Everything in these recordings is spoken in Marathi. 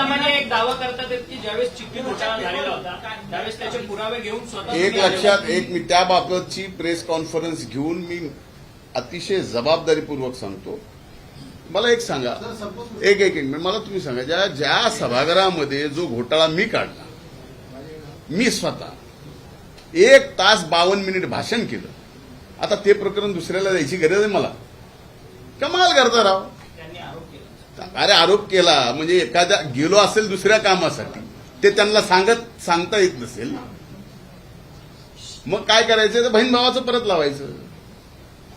एक दावा करतात की ज्यावेळेस चिठ्ठी घोटाळा झालेला होता त्यावेळेस त्याचे पुरावे घेऊन स्वतः एक तुम्ही आले लक्षात. एक मी त्याबाबतची प्रेस कॉन्फरन्स घेऊन मी अतिशय जबाबदारीपूर्वक सांगतो. मला एक सांगा. एक एक एक मिनिट. मला तुम्ही सांगा ज्या ज्या सभागृहामध्ये जो घोटाळा मी काढला मी स्वतः एक तास बावन्न मिनिट भाषण केलं. आता ते प्रकरण दुसऱ्याला द्यायची गरज आहे मला. कमाल करता राव. अरे आरोप केला. म्हणजे एखाद्या गेलो असेल दुसऱ्या कामासाठी ते त्यांना सांगत सांगता येत नसेल. मग काय करायचं? तर बहीण भावाचं परत लावायचं.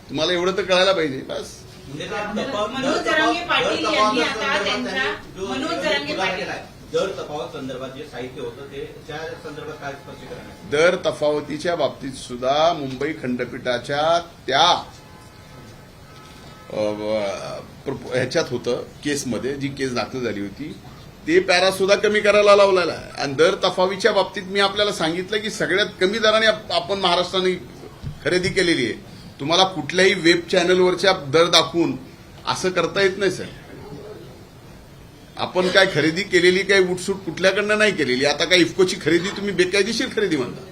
तुम्हाला एवढं तर कळायला पाहिजे. बस. म्हणजे दर तपाव- मनोज जरांगे पाटील यांनी आता त्यांच्या- मनोज जरांगे पाटील. दर तफावत संदर्भात जे साहित्य होतं ते त्या संदर्भात काय स्पष्टीकरण आहे? दर तफावतीच्या बाबतीत सुद्धा मुंबई खंडपीठाच्या त्या ह्याच्यात होतं केसमध्ये जी केस दाखल झाली होती ते पॅरा सुद्धा कमी करायला लावलेला आहे. आणि दर तफावीच्या बाबतीत मी आपल्याला सांगितलं की सगळ्यात कमी दराने आपण महाराष्ट्राने खरेदी केलेली आहे. तुम्हाला कुठल्याही वेब चॅनलवरच्या दर दाखवून असं करता येत नाही सर. आपण काय खरेदी केलेली काही उठसूट कुठल्याकडनं नाही केलेली. आता काय इफकोची खरेदी तुम्ही बेकायदेशीर खरेदी म्हणता.